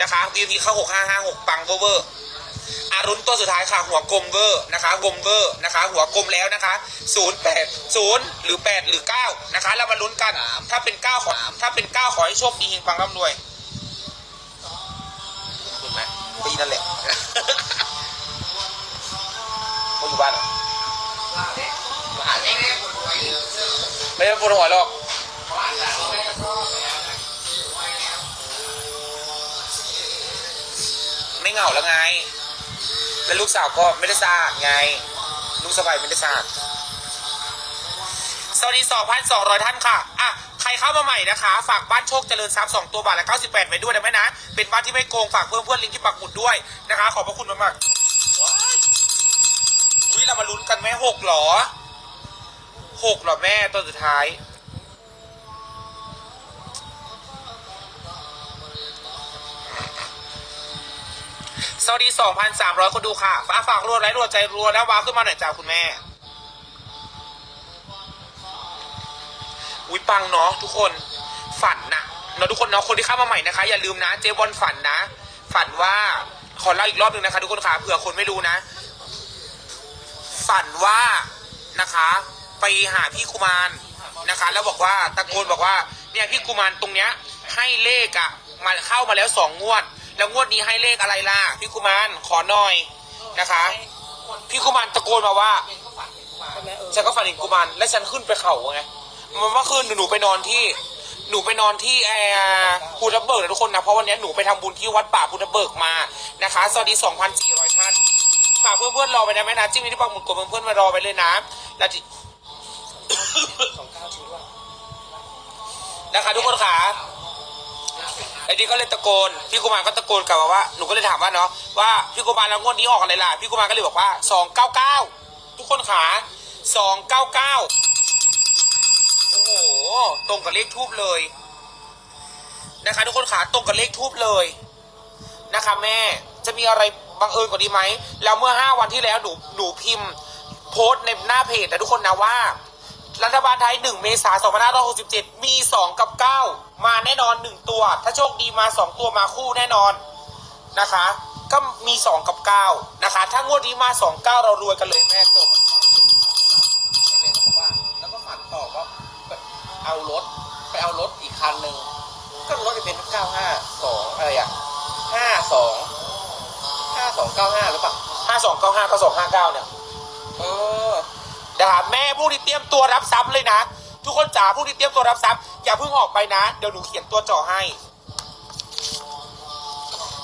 นะคะ VIP เข้าหกห้าห้าหกปังเวอร์เวอร์อารุณตัวสุดท้ายค่ะหัวกลมเวอร์นะคะกลมเวอร์นะคะ หัวกลมแล้วนะคะศูนย์แปดศูนย์หรือแปดหรือเก้านะคะเรามาลุ้นกัน ถ้าเป็นเก้าขอถ้าเป็นเก้าขอให้โชคดีเฮงปังร่ำรวยคุณไหมปีนั่นแหละเขาอยู่บ้านเหรอมาหาเองไม่ได้ปวดหัวหรอก ไม่เหงาแล้วไง แล้วลูกสาวก็ไม่ได้สะอาดไง ลูกสะใภ้ไม่ได้สะอาดสวัสดี 2,200 ท่านค่ะ อะ ใครเข้ามาใหม่นะคะ ฝากบ้านโชคเจริญทรัพย์2ตัวบาทละ 98 ไว้ด้วยนะแม่นะ เป็นบ้านที่ไม่โกง ฝากเพื่อนเพื่อนลิงก์ที่ปักหมุดด้วยนะคะ ขอบพระคุณมากๆว้ายอุ้ยเรามาลุ้นกันแม่หกหรอหกหรอแม่ตัวสุดท้าย สวัสดี 2,300 คนดูค่ะฝากฝากรัวไลค์รัวใจรัวแล้ววาวขึ้นมาหน่อยจ้าคุณแม่ อุ้ยปังเนาะทุกคนฝันนะเนาะทุกคนเนาะคนที่เข้ามาใหม่นะคะ อย่าลืมนะเจบอลฝันนะ ฝันว่าขอเล่าอีกรอบหนึ่งนะคะ ทุกคนค่ะเผื่อคนไม่รู้นะ ฝันว่านะคะ ไปหาพี่กุมารนะคะ แล้วบอกว่าตะโกนบอกว่าเนี่ยพี่กุมารตรงเนี้ยให้เลขอะมาเข้ามาแล้วสองงวด แล้วงวดนี้ให้เลขอะไรล่ะ พี่กุมารขอหน่อยนะคะ พี่กุมารตะโกนมาว่าฉันก็ฝันเห็นกุมารและฉันขึ้นไปเขาไงมันเมื่อคืนหนูไปนอนที่ หนูไปนอนที่แอร์ภูทับเบิกนะทุกคนนะเพราะวันนี้หนูไปทำบุญที่วัดป่าภูทับเบิกมานะคะสวัสดี 2,400 ท่านฝากเพื่อนๆรอไปนะแม่นะจิ้มที่ปักหมุดกดเพื่อนๆมารอไปเลยนะแล้วที่นะคะทุกคนขา ไอ้นี่ก็เลยตะโกนพี่กุมารก็ตะโกนกลับมาว่าหนูก็เลยถามว่าเนาะว่าพี่กุมารแล้วงวดนี้ออกอะไรล่ะพี่กุมารก็เลยบอกว่าสองเก้าเก้าทุกคนขาสองเก้าเก้าโอ้โหตรงกับเลขทูบเลยนะคะ ทุกคนขาตรงกับเลขทูบเลยนะคะ แม่จะมีอะไรบังเอิญกว่านี้ไหมแล้วเมื่อ5วันที่แล้วหนูหนูพิมพ์ โพสต์ในหน้าเพจนะทุกคนนะว่า รัฐบาลไทย 1 เมษายน2567 มี 2 กับ 9 มาแน่นอน 1 ตัว ถ้าโชคดีมา 2 ตัวมาคู่แน่นอนนะคะ ก็มี 2 กับ 9 นะคะ ถ้างวดนี้มา 2 9 เรารวยกันเลยแม่จบเอาแล้วก็ฝันต่อว่าเอารถไปเอารถอีกคันหนึ่งก็รถจะเป็นเก้าห้าสองอะไรอะห้าสองห้าสองเก้าห้าหรือเปล่า 5295กับ259 เนี่ยเออ นะครับแม่พวกนี้เตรียมตัวรับทรัพย์เลยนะ ทุกคนจ๋าพวกนี้เตรียมตัวรับทรัพย์อย่าเพิ่งออกไปนะ เดี๋ยวหนูเขียนตัวจ่อให้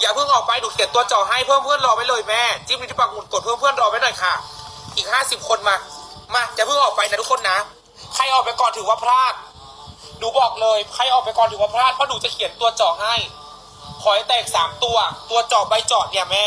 อย่าเพิ่งออกไปหนูเขียนตัวจ่อให้เพื่อนเพื่อนรอไว้เลยแม่จิ้มที่ปักหมุดกดเพื่อนเพื่อนรอไว้หน่อยค่ะ อีกห้าสิบคนมามาอย่าเพิ่งออกไปนะทุกคนนะ ใครออกไปก่อนถือว่าพลาดหนูบอกเลยใครออกไปก่อนถือว่าพลาดเพราะหนูจะเขียนตัวจ่อให้ขอให้แตกสามตัว ตัวจ่อใบจ่อเนี่ยแม่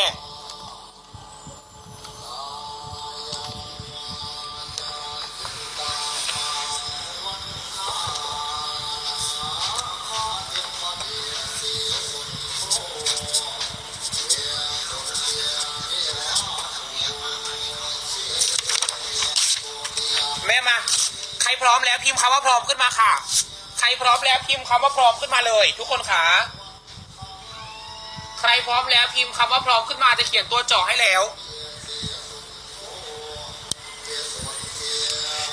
พร้อมแล้วพิมพ์คำว่าพร้อมขึ้นมาค่ะ ใครพร้อมแล้วพิมพ์คำว่าพร้อมขึ้นมาเลย ทุกคนค่ะ ใครพร้อมแล้วพิมพ์คำว่าพร้อมขึ้นมาจะเขียนตัวจ่อให้แล้ว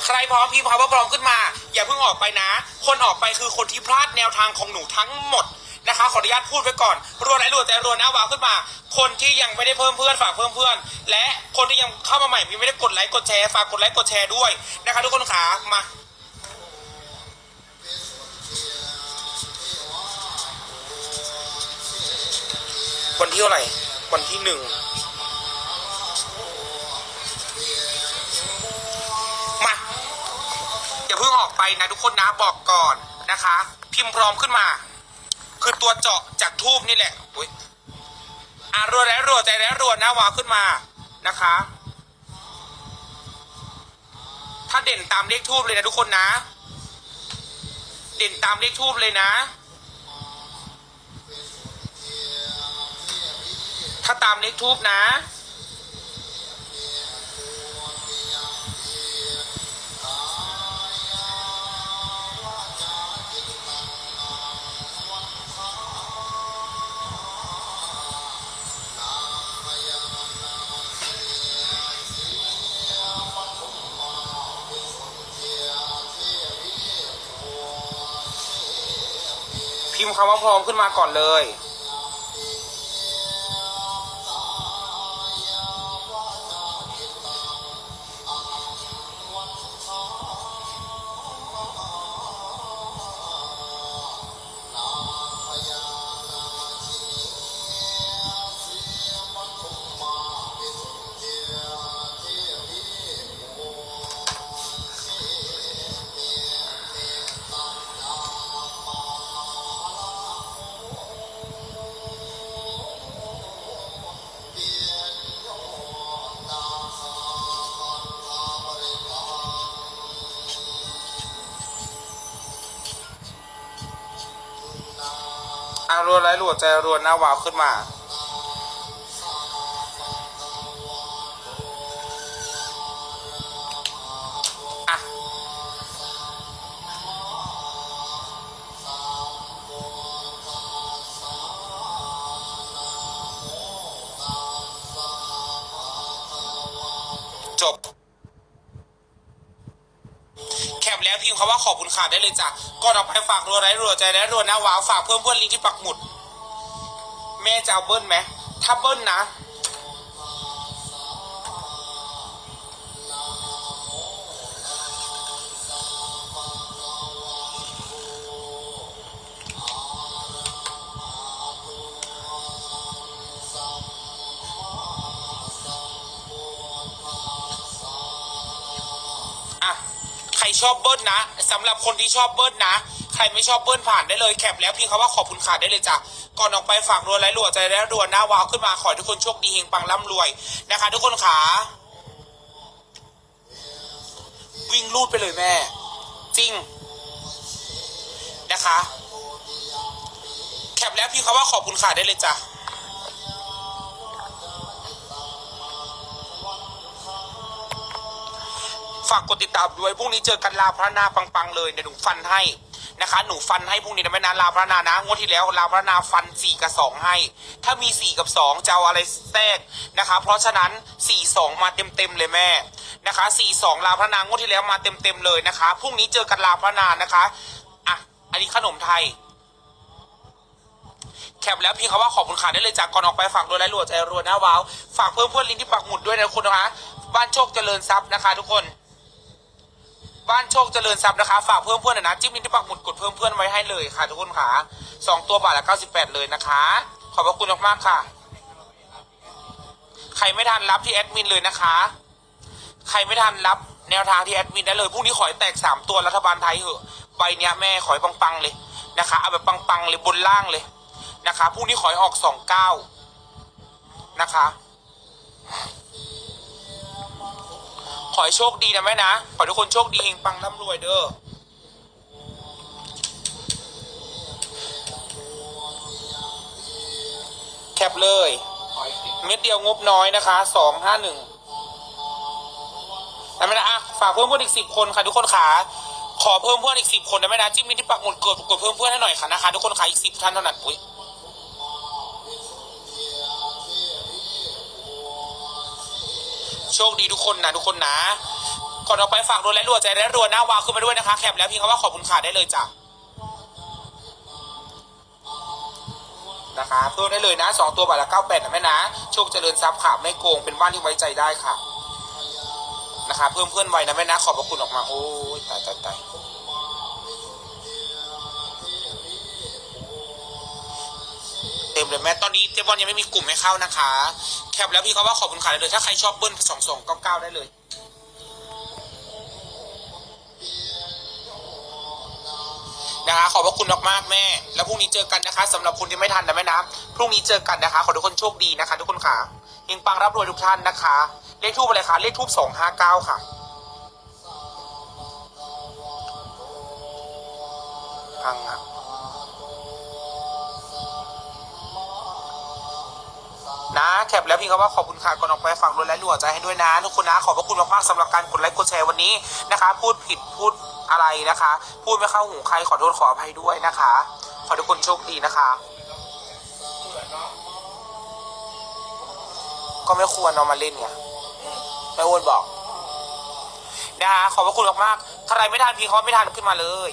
ใครพร้อมพิมพ์คำว่าพร้อมขึ้นมา อย่าเพิ่งออกไปนะ คนออกไปคือคนที่พลาดแนวทางของหนูทั้งหมด นะคะ ขออนุญาตพูดไว้ก่อนรวนไหนรวนแต่รวนหน้าวาวขึ้นมา คนที่ยังไม่ได้เพิ่มเพื่อนฝากเพิ่มเพื่อน และคนที่ยังเข้ามาใหม่ยังไม่ได้กดไลค์กดแชร์ฝากกดไลค์กดแชร์ด้วยนะคะทุกคนขามาวันที่เท่าไหร่วันที่หนึ่งมาอย่าเพิ่งออกไปนะทุกคนนะบอกก่อนนะคะ พิมพ์พร้อมขึ้นมา คือตัวเจาะจากทูบนี่แหละอุ้ยอะรัวแล้วรัวใจแล้วรัวนะวาวขึ้นมานะคะ ถ้าเด่นตามเลขทูบเลยนะทุกคนนะ เด่นตามเลขทูบเลยนะ ถ้าตามเลขทูบนะ พิมพ์คำว่าพร้อมขึ้นมาก่อนเลย รัวไรรัวใจรัวหน้าวาวขึ้นมาจบ แคปแล้ว พิมพ์คำว่าขอบคุณค่ะได้เลยจ้ะก่อนออกไปฝากรัวไรรัวใจและรัวหน้าว้าวฝากเพื่อนเพื่อนลิงก์ที่ปักหมุด แม่จะเอาเบิ้ลไหมถ้าเบิ้ลนะ ชอบเบิ้ลนะสำหรับคนที่ชอบเบิ้ลนะ ใครไม่ชอบเบิ้ลผ่านได้เลยแคปแล้วพิมพ์คำว่าขอบคุณค่ะได้เลยจ้ะก่อนออกไปฝากรัวไรรัวใจและรัวหน้าวาวขึ้นมาขอให้ทุกคนโชคดีเฮงปังร่ำรวยนะคะ ทุกคนขาวิ่งลูดไปเลยแม่ จริงนะคะ แคปแล้วพิมพ์คำว่าขอบคุณค่ะได้เลยจ้ะ ฝากกดติดตามด้วยพรุ่งนี้เจอกันลาพระนาปังๆเลยเดี๋ยวหนูฟันให้นะคะ หนูฟันให้พรุ่งนี้นะแม่นะลาพระนานะงวดที่แล้วลาพระนาฟันสี่กับสองให้ ถ้ามีสี่กับสองจะเอาอะไรแทรกนะคะ เพราะฉะนั้นสี่สองมาเต็มๆเลยแม่นะคะสี่สองลาพระนางวดที่แล้วมาเต็มๆเลยนะคะพรุ่งนี้เจอกันลาพระนานะคะอะอันนี้ขนมไทยแคปแล้วพี่เขาว่าขอบคุณค่ะได้เลยจากก่อนออกไปฝากด้วยและรัวใจรวหน้าว้าว ฝากเพิ่มเพื่อนลิงก์ที่ปักหมุดด้วยนะทุกคนนะคะ บ้านโชคเจริญทรัพย์นะคะทุกคน บ้านโชคเจริญทรัพย์นะคะ ฝากเพิ่มเพื่อนหน่อยนะ จิ้มลิงก์ที่ปักหมุดกดเพิ่มเพื่อนไว้ให้เลยค่ะทุกคนค่ะสองตัวบาทละเก้าสิบแปดเลยนะคะ ขอบพระคุณมากๆค่ะ ใครไม่ทันรับที่แอดมินเลยนะคะ ใครไม่ทันรับแนวทางที่แอดมินได้เลยพรุ่งนี้ขอให้แตกสามตัวรัฐบาลไทยเหอะใบเนี้ยแม่ขอให้ปังๆเลยนะคะเอาแบบปังๆเลยบนล่างเลยนะคะพรุ่งนี้ขอให้ออกสองเก้านะคะ อให้โชคดีนะแม่นะ ขอให้ทุกคนโชคดีเฮงปังร่ำรวยเด้อแคปเลย เม็ดเดียวงบน้อยนะคะ สองห้าหนึ่งนะแม่นะอะฝากเพิ่มเพื่อนอีกสิบคนค่ะทุกคนขาขอเพิ่มเพื่อนอีกสิบคนนะแม่นะจิ้มลิงก์ที่ปักหมุดกดกดเพิ่มเพื่อนให้หน่อยค่ะนะคะทุกคนขาอีกสิบท่านเท่านั้นอุ้ย โชคดีทุกคนนะทุกคนนะก่อนเอาไปฝากรวนและรัวใจและรัวหน้าวาวขึ้นมาด้วยนะคะ แคปแล้วพี่เขาว่าขอบคุณค่ะได้เลยจ้ะนะคะเพิ่มได้เลยนะสองตัวบาทละเก้าแปดนะแม่นะโชคเจริญทรัพย์ค่ะไม่โกงเป็นบ้านที่ไว้ใจได้ค่ะ นะคะ เพิ่มเพื่อนไว้นะแม่นะขอบพระคุณออกมาโอ้ยตายตายตาย ต็มเลยแม่ตอนนี้เจ๊บอลยังไม่มีกลุ่มให้เข้านะคะ แคปแล้วพี่เขาว่าขอบคุณค่ะได้เลย ถ้าใครชอบเบิ้ลสองสองเก้าเก้าได้เลย นะคะ ขอบพระคุณมากๆแม่ แล้วพรุ่งนี้เจอกันนะคะสำหรับคนที่ไม่ทันนะแม่นะพรุ่งนี้เจอกันนะคะ ขอทุกคนโชคดีนะคะ ทุกคนค่ะยิงปังรับรวยทุกท่านนะคะ เลขทูบอะไรคะเลขทูบสองห้าเก้าค่ะปังอะ นะแคปแล้วพี่เขาว่าขอบคุณค่ะก่อนออกไปฝากรวยและรัวใจให้ด้วยนะทุกคนนะขอบพระคุณมากๆสำหรับการกดไลค์กดแชร์วันนี้นะคะ พูดผิดพูดอะไรนะคะ พูดไม่เข้าหูใครขอโทษขออภัยด้วยนะคะ ขอทุกคนโชคดีนะคะ ก็ไม่ควรเอามาเล่นไงไม่อ้วนบอกนะคะขอบพระคุณมากๆใครไม่ทานพี่เขาไม่ทานขึ้นมาเลย